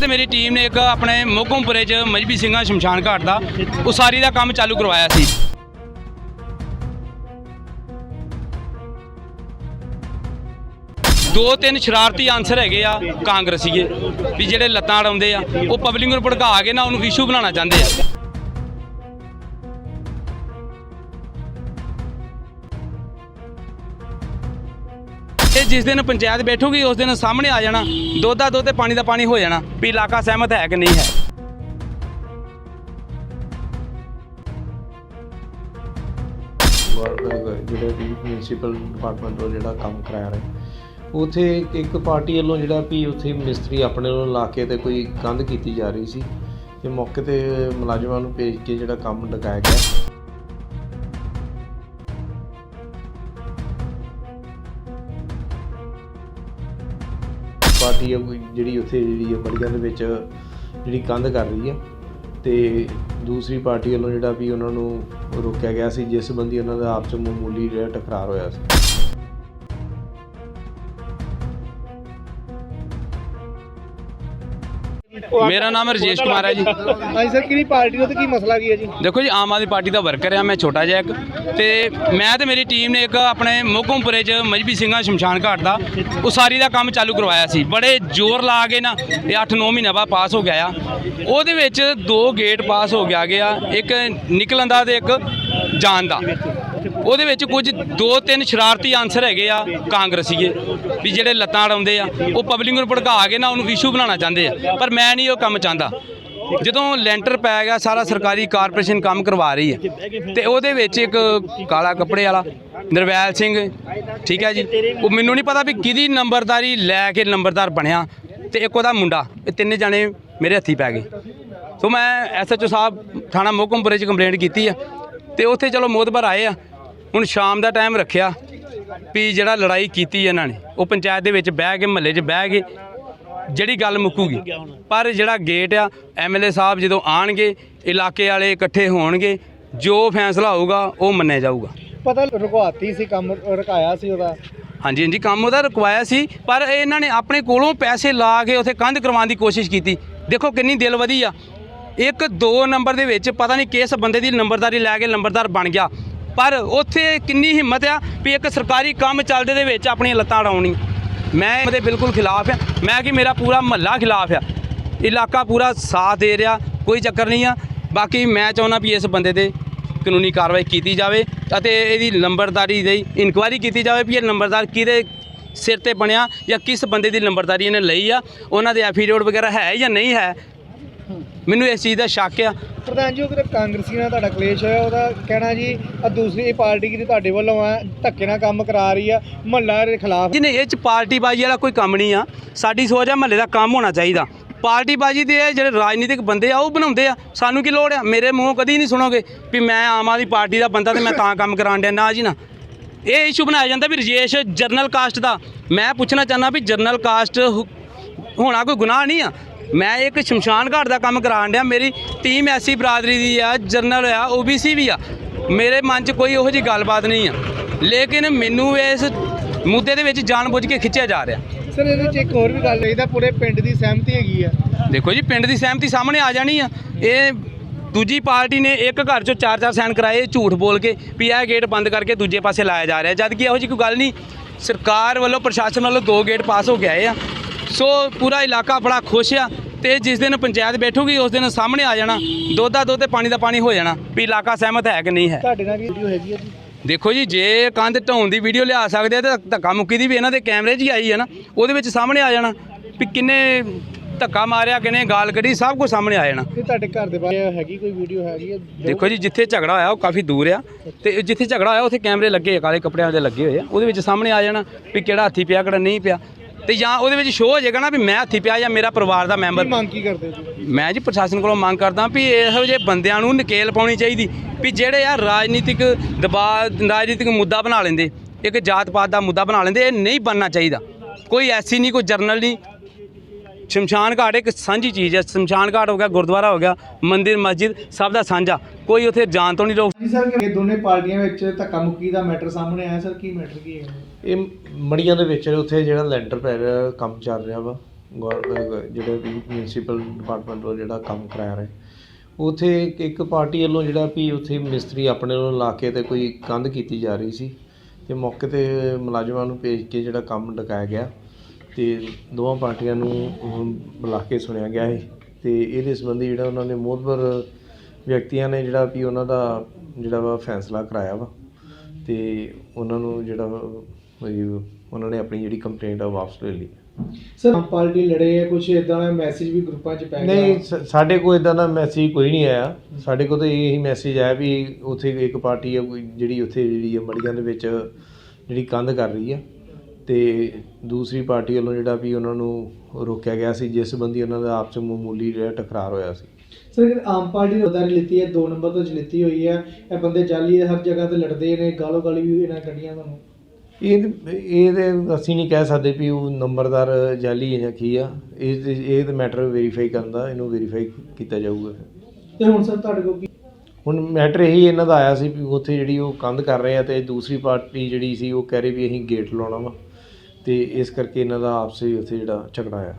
ਤੇ ਮੇਰੀ ਟੀਮ ਨੇ ਇੱਕ ਆਪਣੇ ਮੋਗਮਪੁਰੇ 'ਚ ਮਜਬੀ ਸਿੰਘਾਂ ਸ਼ਮਸ਼ਾਨ ਘਾਟ ਦਾ ਉਸਾਰੀ ਦਾ ਕੰਮ ਚਾਲੂ ਕਰਵਾਇਆ ਸੀ। ਦੋ ਤਿੰਨ ਸ਼ਰਾਰਤੀ ਆਨਸਰ ਹੈਗੇ ਆ ਕਾਂਗਰਸੀਏ ਵੀ ਜਿਹੜੇ ਲੱਤਾਂ ਅੜਾਉਂਦੇ ਆ, ਉਹ ਪਬਲਿਕ ਨੂੰ ਭੜਕਾ ਕੇ ਨਾ ਉਹਨੂੰ ਇਸ਼ੂ ਬਣਾਉਣਾ ਚਾਹੁੰਦੇ ਆ। ਇਹ ਜਿਸ ਦਿਨ ਪੰਚਾਇਤ ਬੈਠੂਗੀ, ਉਸ ਦਿਨ ਸਾਹਮਣੇ ਆ ਜਾਣਾ। ਦੁੱਧ ਦਾ ਦੁੱਧ ਤੇ ਪਾਣੀ ਦਾ ਪਾਣੀ ਹੋ ਜਾਣਾ, ਵੀ ਇਲਾਕਾ ਸਹਿਮਤ ਹੈ ਕਿ ਨਹੀਂ ਹੈ। ਜਿਹੜੇ ਵੀ ਮਿਊਨਿਸਪਲ ਡਿਪਾਰਟਮੈਂਟ ਵੱਲੋਂ ਜਿਹੜਾ ਕੰਮ ਕਰਾਇਆ ਰਿਹਾ। ਉਥੇ ਇੱਕ ਪਾਰਟੀ ਵੱਲੋਂ ਜਿਹੜਾ ਵੀ ਉੱਥੇ ਮਿਸਤਰੀ ਆਪਣੇ ਵੱਲੋਂ ਲਾ ਕੇ ਤੇ ਕੋਈ ਕੰਧ ਕੀਤੀ ਜਾ ਰਹੀ ਸੀ, ਤੇ ਮੌਕੇ ਤੇ ਮੁਲਾਜ਼ਮਾਂ ਨੂੰ ਭੇਜ ਕੇ ਜਿਹੜਾ ਕੰਮ ਲਗਾਇਆ ਗਿਆ। ਪਾਰਟੀ ਆ, ਕੋਈ ਜਿਹੜੀ ਉੱਥੇ ਜਿਹੜੀ ਬੜੀਆਂ ਦੇ ਵਿੱਚ ਜਿਹੜੀ ਕੰਧ ਕਰ ਰਹੀ ਹੈ ਤੇ ਦੂਸਰੀ ਪਾਰਟੀ ਵੱਲੋਂ ਜਿਹੜਾ ਵੀ ਉਹਨਾਂ ਨੂੰ ਰੋਕਿਆ ਗਿਆ ਸੀ, ਜਿਸ ਸੰਬੰਧੀ ਉਹਨਾਂ ਦਾ ਆਪਸ ਵਿੱਚ ਮਾਮੂਲੀ ਜਿਹੜਾ ਟਕਰਾਰ ਹੋਇਆ ਸੀ। ਮੇਰਾ ਨਾਮ ਰਜੇਸ਼ ਕੁਮਾਰ ਹੈ ਜੀ। ਹਾਂਜੀ ਸਰ ਕਿਹੜੀ ਪਾਰਟੀ ਨੂੰ ਤੇ ਕੀ ਮਸਲਾ ਕੀ ਹੈ ਜੀ? ਦੇਖੋ ਜੀ ਆਮ ਆਦਮੀ ਪਾਰਟੀ ਦਾ ਵਰਕਰ ਆ ਮੈਂ ਛੋਟਾ ਜਿਹਾ ਇੱਕ। ਤੇ ਮੈਂ ਤੇ ਮੇਰੀ ਟੀਮ ਨੇ ਇੱਕ ਆਪਣੇ ਮੋਗਮਪੁਰੇ 'ਚ ਮਜਬੀ ਸਿੰਘਾਂ ਸ਼ਮਸ਼ਾਨ ਘਾਟ ਦਾ ਉਸਾਰੀ ਦਾ ਕੰਮ ਚਾਲੂ ਕਰਵਾਇਆ ਸੀ। ਬੜੇ ਜ਼ੋਰ ਲਾ ਕੇ ਨਾ ਇਹ 8-9 ਮਹੀਨੇ ਬਾਅਦ ਪਾਸ ਹੋ ਗਿਆ ਆ। ਉਹਦੇ ਵਿੱਚ ਦੋ ਗੇਟ ਪਾਸ ਹੋ ਗਿਆ ਗਿਆ ਇੱਕ ਨਿਕਲਣ ਦਾ ਤੇ ਇੱਕ ਜਾਣ ਦਾ। ਉਹਦੇ ਵਿੱਚ ਕੁਝ ਦੋ ਤਿੰਨ ਸ਼ਰਾਰਤੀ ਆਨਸਰ ਹੈਗੇ ਆ ਕਾਂਗਰਸੀਏ, ਵੀ ਜਿਹੜੇ ਲੱਤਾਂ ਅੜਾਉਂਦੇ ਆ, ਉਹ ਪਬਲਿਕ ਨੂੰ ਭੜਕਾ ਕੇ ਨਾ ਉਹਨੂੰ ਇਸ਼ੂ ਬਣਾਉਣਾ ਚਾਹੁੰਦੇ ਆ, ਪਰ ਮੈਂ ਨਹੀਂ ਉਹ ਕੰਮ ਚਾਹੁੰਦਾ। ਜਦੋਂ ਲੈਂਟਰ ਪੈ ਗਿਆ, ਸਾਰਾ ਸਰਕਾਰੀ ਕਾਰਪੋਰੇਸ਼ਨ ਕੰਮ ਕਰਵਾ ਰਹੀ ਹੈ, ਤੇ ਉਹਦੇ ਵਿੱਚ ਇੱਕ ਕਾਲਾ ਕੱਪੜੇ ਵਾਲਾ, ਨਿਰਵੈਲ ਸਿੰਘ, ਠੀਕ ਹੈ ਜੀ, ਉਹ ਮੈਨੂੰ ਨਹੀਂ ਪਤਾ ਵੀ ਕਿਹਦੀ ਨੰਬਰਦਾਰੀ ਲੈ ਕੇ ਨੰਬਰਦਾਰ ਬਣਿਆ, ਤੇ ਇੱਕ ਉਹਦਾ ਮੁੰਡਾ, ਇਹ ਤਿੰਨੇ ਜਾਣੇ ਮੇਰੇ ਹੱਥੀ ਪੈ ਗਏ। ਸੋ ਮੈਂ ਐਸਐਚਓ ਸਾਹਿਬ ਥਾਣਾ ਮੋਹਕਮਪੁਰੇ 'ਚ ਕੰਪਲੇਂਟ ਕੀਤੀ ਆ ਤੇ ਉੱਥੇ ਚਲੋ ਮੋਦਬਰ ਆਏ ਆ ਹੁਣ ਸ਼ਾਮ ਦਾ ਟਾਈਮ ਰੱਖਿਆ ਵੀ ਜਿਹੜਾ ਲੜਾਈ ਕੀਤੀ ਇਹਨਾਂ ਨੇ ਉਹ ਪੰਚਾਇਤ ਦੇ ਵਿੱਚ ਬਹਿ ਕੇ ਮਹੱਲੇ 'ਚ ਬਹਿ ਕੇ ਜਿਹੜੀ ਗੱਲ ਮੁੱਕੂਗੀ। ਪਰ ਜਿਹੜਾ ਗੇਟ ਆ ਐਮਐਲਏ ਸਾਹਿਬ ਜਦੋਂ ਆਣਗੇ ਇਲਾਕੇ ਵਾਲੇ ਇਕੱਠੇ ਹੋਣਗੇ ਜੋ ਫੈਸਲਾ ਹੋਊਗਾ ਉਹ ਮੰਨਿਆ ਜਾਊਗਾ। ਪਤਾ ਰੁਕਵਾਤੀ ਸੀ ਕੰਮ ਰੁਕਾਇਆ ਸੀ ਉਹਦਾ? ਹਾਂਜੀ ਹਾਂਜੀ ਕੰਮ ਉਹਦਾ ਰੁਕਵਾਇਆ ਸੀ ਪਰ ਇਹਨਾਂ ਨੇ ਆਪਣੇ ਕੋਲੋਂ ਪੈਸੇ ਲਾ ਕੇ ਉੱਥੇ ਕੰਧ ਕਰਵਾਉਣ ਦੀ ਕੋਸ਼ਿਸ਼ ਕੀਤੀ। ਦੇਖੋ ਕਿੰਨੀ ਦਿਲ ਵਧੀ ਆ। ਇੱਕ ਦੋ ਨੰਬਰ ਦੇ ਵਿੱਚ ਪਤਾ ਨਹੀਂ ਕਿਸ ਬੰਦੇ ਦੀ ਨੰਬਰਦਾਰੀ ਲੈ ਕੇ ਨੰਬਰਦਾਰ ਬਣ ਗਿਆ। ਪਰ ਉੱਥੇ ਕਿੰਨੀ ਹਿੰਮਤ ਆ ਵੀ ਇੱਕ ਸਰਕਾਰੀ ਕੰਮ ਚੱਲਦੇ ਦੇ ਵਿੱਚ ਆਪਣੀਆਂ ਲੱਤਾਂ ਅੜਾਉਣੀ ਮੈਂ ਇਹਦੇ ਬਿਲਕੁਲ ਖਿਲਾਫ ਆ। ਮੈਂ ਕਿ ਮੇਰਾ ਪੂਰਾ ਮਹੱਲਾ ਖਿਲਾਫ ਆ। ਇਲਾਕਾ ਪੂਰਾ ਸਾਥ ਦੇ ਰਿਹਾ, ਕੋਈ ਚੱਕਰ ਨਹੀਂ ਆ। ਬਾਕੀ ਮੈਂ ਚਾਹੁੰਦਾ ਵੀ ਇਸ ਬੰਦੇ ਤੇ ਕਾਨੂੰਨੀ ਕਾਰਵਾਈ ਕੀਤੀ ਜਾਵੇ ਅਤੇ ਇਹਦੀ ਨੰਬਰਦਾਰੀ ਦੀ ਇਨਕੁਆਇਰੀ ਕੀਤੀ ਜਾਵੇ ਵੀ ਇਹ ਨੰਬਰਦਾਰ ਕਿਹਦੇ ਸਿਰ ਤੇ ਬਣਿਆ ਜਾਂ ਕਿਸ ਬੰਦੇ ਦੀ ਨੰਬਰਦਾਰੀ ਇਹਨੇ ਲਈ ਆ। ਉਹਨਾਂ ਦੇ ਐਫੀਡੇਵਿਟ ਵਗੈਰਾ ਹੈ ਜਾਂ ਨਹੀਂ ਹੈ ਮੈਨੂੰ ਇਸ ਚੀਜ਼ ਦਾ ਸ਼ੱਕ ਆ। ਪ੍ਰਧਾਨ ਜੀ ਉਹ ਕਿਤੇ ਕਾਂਗਰਸੀ ਨਾਲ ਤੁਹਾਡਾ ਕਲੇਸ਼ ਹੋਇਆ ਉਹਦਾ ਕਹਿਣਾ ਜੀ ਆ ਦੂਸਰੀ ਪਾਰਟੀ ਕਿਤੇ ਤੁਹਾਡੇ ਵੱਲੋਂ ਆ ਧੱਕੇ ਨਾਲ ਕੰਮ ਕਰਾ ਰਹੀ ਆ ਮਹੱਲਾ ਦੇ ਖਿਲਾਫ। ਜਿਹਨੇ ਇਹ ਚ ਪਾਰਟੀ ਬਾਜੀ ਵਾਲਾ ਕੋਈ ਕੰਮ ਨਹੀਂ ਆ। ਸਾਡੀ ਸੋਚ ਆ ਮਹੱਲੇ ਦਾ ਕੰਮ ਹੋਣਾ ਚਾਹੀਦਾ। ਪਾਰਟੀ ਬਾਜੀ ਦੇ ਜਿਹੜੇ ਰਾਜਨੀਤਿਕ ਬੰਦੇ ਆ ਉਹ ਬਣਾਉਂਦੇ ਆ। ਸਾਨੂੰ ਕੀ ਲੋੜ ਆ? ਮੇਰੇ ਮੂੰਹੋਂ ਕਦੀ ਨਹੀਂ ਸੁਣੋਗੇ ਵੀ ਮੈਂ ਆਮ ਆਦਮੀ ਪਾਰਟੀ ਦਾ ਬੰਦਾ ਤੇ ਮੈਂ ਤਾਂ ਕੰਮ ਕਰਾਉਣ ਡਿਆ। ਨਾ ਜੀ ਨਾ। ਇਹ ਇਸ਼ੂ ਬਣਾਇਆ ਜਾਂਦਾ ਵੀ ਰਜੇਸ਼ ਜਰਨਲ ਕਾਸਟ ਦਾ। ਮੈਂ ਪੁੱਛਣਾ ਚਾਹੁੰਦਾ ਵੀ ਜਰਨਲ ਕਾਸਟ ਹੋਣਾ ਕੋਈ ਗੁਨਾਹ ਨਹੀਂ ਆ? ਮੈਂ ਇੱਕ ਸ਼ਮਸ਼ਾਨ ਘਾਟ ਦਾ ਕੰਮ ਕਰਾਉਣ ਡਿਆ ਮੇਰੀ ਟੀਮ ਐਸੀ ਬਰਾਦਰੀ ਦੀ ਆ ਜਰਨਲ ਆ ਓਬੀਸੀ ਵੀ ਆ। ਮੇਰੇ ਮਨ 'ਚ ਕੋਈ ਉਹੋ ਜੀ ਗੱਲਬਾਤ ਨਹੀਂ ਆ। ਲੇਕਿਨ ਮੈਨੂੰ ਇਸ ਮੁੱਦੇ ਦੇ ਵਿੱਚ ਜਾਣਬੁੱਝ ਕੇ ਖਿੱਚਿਆ ਜਾ ਰਿਹਾ। ਸਰ ਇਹਦੇ ਵਿੱਚ ਇੱਕ ਹੋਰ ਵੀ ਗੱਲ ਇਹਦਾ ਪੂਰੇ ਪਿੰਡ ਦੀ ਸਹਿਮਤੀ ਹੈਗੀ ਆ। ਦੇਖੋ ਜੀ ਪਿੰਡ ਦੀ ਸਹਿਮਤੀ ਸਾਹਮਣੇ ਆ ਜਾਣੀ ਆ। ਇਹ ਦੂਜੀ ਪਾਰਟੀ ਨੇ ਇੱਕ ਘਰ ਚੋਂ ਚਾਰ ਚਾਰ ਸਾਈਨ ਕਰਾਏ ਝੂਠ ਬੋਲ ਕੇ ਵੀ ਇਹ ਗੇਟ ਬੰਦ ਕਰਕੇ ਦੂਜੇ ਪਾਸੇ ਲਾਇਆ ਜਾ ਰਿਹਾ। ਜਦ ਕਿ ਇਹੋ ਜਿਹੀ ਕੋਈ ਗੱਲ ਨਹੀਂ ਸਰਕਾਰ ਵੱਲੋਂ ਪ੍ਰਸ਼ਾਸਨ ਵੱਲੋਂ ਦੋ ਗੇਟ ਪਾਸ ਹੋ ਗਏ ਆ। ਸੋ ਪੂਰਾ ਇਲਾਕਾ ਬੜਾ ਖੁਸ਼ ਆ ਤੇ ਜਿਸ ਦਿਨ ਪੰਚਾਇਤ ਬੈਠੂਗੀ ਉਸ ਦਿਨ ਸਾਹਮਣੇ ਆ ਜਾਣਾ। ਦੁੱਧ ਦਾ ਦੁੱਧ ਤੇ ਪਾਣੀ ਦਾ ਪਾਣੀ ਹੋ ਜਾਣਾ ਵੀ ਇਲਾਕਾ ਸਹਿਮਤ ਹੈ ਕਿ ਨਹੀਂ ਹੈ। ਤੁਹਾਡੇ ਨਾਲ ਵੀ ਵੀਡੀਓ ਹੈਗੀ ਆ ਜੀ? ਦੇਖੋ ਜੀ ਜੇ ਕੰਧ ਢਾਉਣ ਦੀ ਵੀਡੀਓ ਲਿਆ ਸਕਦੇ ਆ ਤੇ ਧੱਕਾ ਮੁੱਕੀ ਦੀ ਵੀ ਇਹਨਾਂ ਦੇ ਕੈਮਰੇ 'ਚ ਹੀ ਆਈ ਹੈ ਨਾ ਉਹਦੇ ਵਿੱਚ ਸਾਹਮਣੇ ਆ ਜਾਣਾ ਵੀ ਕਿੰਨੇ ਧੱਕਾ ਮਾਰਿਆ ਕਿਨੇ ਗਾਲ ਕੱਢੀ ਸਭ ਕੁਝ ਸਾਹਮਣੇ ਆ ਜਾਣਾ। ਇਹ ਤੁਹਾਡੇ ਘਰ ਦੇ ਬਾਰੇ ਹੈਗੀ ਕੋਈ ਵੀਡੀਓ ਹੈਗੀ ਆ? ਦੇਖੋ ਜੀ ਜਿੱਥੇ ਝਗੜਾ ਹੋਇਆ ਉਹ ਕਾਫੀ ਦੂਰ ਆ। ਤੇ ਜਿੱਥੇ ਝਗੜਾ ਹੋਇਆ ਉੱਥੇ ਕੈਮਰੇ ਲੱਗੇ ਕਾਲੇ ਕੱਪੜਿਆਂ ਦੇ ਲੱਗੇ ਹੋਏ ਆ। ਉਹਦੇ ਵਿੱਚ ਸਾਹਮਣੇ ਆ ਜਾਣਾ ਵੀ ਕਿਹੜਾ ਹੱਥੀ ਪਿਆ ਕਿਹੜਾ ਨਹੀਂ ਪਿਆ। ਤੇ ਜਾਂ ਉਹਦੇ ਵਿੱਚ ਸ਼ੋਅ ਹੋ ਜਾਏਗਾ ਨਾ ਵੀ ਮੈਂ ਹੱਥੀ ਪਿਆ ਜਾਂ ਮੇਰਾ ਪਰਿਵਾਰ ਦਾ ਮੈਂਬਰ ਮੰਗ ਕੀ ਕਰਦੇ ਹੋ ਮੈਂ ਜੀ ਪ੍ਰਸ਼ਾਸਨ ਕੋਲੋਂ ਮੰਗ ਕਰਦਾ ਵੀ ਇਹੋ ਜਿਹੇ ਬੰਦਿਆਂ ਨੂੰ ਨਕੇਲ ਪਾਉਣੀ ਚਾਹੀਦੀ ਵੀ ਜਿਹੜੇ ਆ ਰਾਜਨੀਤਿਕ ਦਬਾਅ ਰਾਜਨੀਤਿਕ ਮੁੱਦਾ ਬਣਾ ਲੈਂਦੇ ਇੱਕ ਜਾਤ ਪਾਤ ਦਾ ਮੁੱਦਾ ਬਣਾ ਲੈਂਦੇ ਇਹ ਨਹੀਂ ਬਣਨਾ ਚਾਹੀਦਾ। ਕੋਈ ਐਸੀ ਨਹੀਂ ਕੋਈ ਜਰਨਲ ਨਹੀਂ ਸ਼ਮਸ਼ਾਨ ਘਾਟ ਇੱਕ ਸਾਂਝੀ ਚੀਜ਼ ਹੈ। ਸ਼ਮਸ਼ਾਨ ਘਾਟ ਹੋ ਗਿਆ ਗੁਰਦੁਆਰਾ ਹੋ ਗਿਆ ਮੰਦਿਰ ਮਸਜਿਦ ਸਭ ਦਾ ਸਾਂਝਾ। ਕੋਈ ਉੱਥੇ ਜਾਣ ਤੋਂ ਨਹੀਂ ਰੋਕ ਜੀ ਸਰ ਇਹ ਦੋਨੇ ਪਾਰਟੀਆਂ ਵਿੱਚ ਧੱਕਾ ਮੁੱਕੀ ਦਾ ਮੈਟਰ ਸਾਹਮਣੇ ਆਇਆ ਸਰ ਕੀ ਮੈਟਰ ਕੀ ਹੈ? ਇਹ ਮੜੀਆਂ ਦੇ ਵਿੱਚ ਉੱਥੇ ਜਿਹੜਾ ਲੈਂਟਰ ਪੈ ਰਿਹਾ ਕੰਮ ਚੱਲ ਰਿਹਾ ਵਾ। ਜਿਹੜੇ ਵੀ ਮਿਊਨਿਸਪਲ ਡਿਪਾਰਟਮੈਂਟ ਵੱਲੋਂ ਜਿਹੜਾ ਕੰਮ ਕਰਾਇਆ ਰਹੇ। ਉਥੇ ਇੱਕ ਪਾਰਟੀ ਵੱਲੋਂ ਜਿਹੜਾ ਵੀ ਉਥੇ ਮਿਸਤਰੀ ਆਪਣੇ ਵੱਲੋਂ ਲਾ ਕੇ ਤੇ ਕੋਈ ਕੰਧ ਕੀਤੀ ਜਾ ਰਹੀ ਸੀ। ਤੇ ਮੌਕੇ ਤੇ ਮੁਲਾਜ਼ਮਾਂ ਨੂੰ ਭੇਜ ਕੇ ਜਿਹੜਾ ਕੰਮ ਡਕਾਇਆ ਗਿਆ। ਤੇ ਦੋਵਾਂ ਪਾਰਟੀਆਂ ਨੂੰ ਬੁਲਾ ਕੇ ਸੁਣਿਆ ਗਿਆ ਹੈ ਤੇ ਇਹਦੇ ਸੰਬੰਧੀ ਜਿਹੜਾ ਉਹਨਾਂ ਨੇ ਮੋਹਤਬਰ ਵਿਅਕਤੀਆਂ ਨੇ ਜਿਹੜਾ ਵੀ ਉਹਨਾਂ ਦਾ ਜਿਹੜਾ ਵਾ ਫੈਸਲਾ ਕਰਾਇਆ ਵਾ ਤੇ ਉਹਨਾਂ ਨੂੰ ਜਿਹੜਾ ਉਹਨਾਂ ਨੇ ਆਪਣੀ ਜਿਹੜੀ ਕੰਪਲੇਂਟ ਆ ਵਾਪਸ ਲੈ ਲਈ। ਸਰ ਆਮ ਪਾਰਟੀ ਲੜੇ ਆ ਕੁਝ ਇਦਾਂ ਦਾ ਮੈਸੇਜ ਵੀ ਗਰੁੱਪਾਂ 'ਚ ਪੈ ਨਹੀਂ ਸ- ਸਾਡੇ ਕੋਲ ਇਦਾਂ ਦਾ ਮੈਸੇਜ ਕੋਈ ਨਹੀਂ ਆਇਆ। ਸਾਡੇ ਕੋਲ ਤਾਂ ਇਹੀ ਮੈਸੇਜ ਆਇਆ ਵੀ ਉੱਥੇ ਇੱਕ ਪਾਰਟੀ ਆ ਕੋਈ ਜਿਹੜੀ ਉੱਥੇ ਜਿਹੜੀ ਆ ਮੜੀਆਂ ਦੇ ਵਿੱਚ ਜਿਹੜੀ ਕੰਧ ਕਰ ਰਹੀ ਆ। ਤੇ ਦੂਸਰੀ ਪਾਰਟੀ ਵੱਲੋਂ ਜਿਹੜਾ ਵੀ ਉਹਨਾਂ ਨੂੰ ਰੋਕਿਆ ਗਿਆ ਸੀ ਜਿਸ ਸੰਬੰਧੀ ਉਹਨਾਂ ਦਾ ਆਪਸ ਵਿੱਚ ਮਾਮੂਲੀ ਜਿਹੜਾ ਟਕਰਾਰ ਹੋਇਆ ਸੀ। ਸਰ ਆਮ ਪਾਰਟੀ ਨੇ ਉਦਾਰੀ ਲਿੱਤੀ ਹੈ 2 ਨੰਬਰ ਤੋਂ ਲਿੱਤੀ ਹੋਈ ਹੈ ਇਹ ਬੰਦੇ ਜਾਲੀ ਹਰ ਜਗ੍ਹਾ ਤੇ ਲੜਦੇ ਨੇ ਗਾਲੋ ਗਾਲੀ ਵੀ ਇਹਨਾਂ ਕੱਢੀਆਂ ਤੁਹਾਨੂੰ ਇਹ ਇਹ ਤੇ ਅਸੀਂ ਨਹੀਂ ਕਹਿ ਸਕਦੇ ਵੀ ਉਹ ਨੰਬਰਦਾਰ ਜਾਲੀ ਹੈ ਜਾਂ ਕੀ ਆ ਇਹ ਇਹ ਤੇ ਮੈਟਰ ਵੈਰੀਫਾਈ ਕਰਨ ਦਾ ਇਹਨੂੰ ਵੈਰੀਫਾਈ ਕੀਤਾ ਜਾਊਗਾ। ਤੇ ਹੁਣ ਸਰ ਤੁਹਾਡੇ ਕੋਲ ਕੀ ਹੁਣ ਮੈਟਰ ਇਹੀ ਇਹਨਾਂ ਦਾ ਆਇਆ ਸੀ ਵੀ ਉੱਥੇ ਜਿਹੜੀ ਉਹ ਕੰਧ ਕਰ ਰਹੇ ਆ ਤੇ ਦੂਸਰੀ ਪਾਰਟੀ ਜਿਹੜੀ ਸੀ ਉਹ ਕਹਿ ਰਹੀ ਵੀ ਅਸੀਂ ਗੇਟ ਲਾਉਣਾ ਵਾ। ਅਤੇ ਇਸ ਕਰਕੇ ਇਹਨਾਂ ਦਾ ਆਪਸੇ ਉੱਥੇ ਜਿਹੜਾ ਝਗੜਾ ਆ।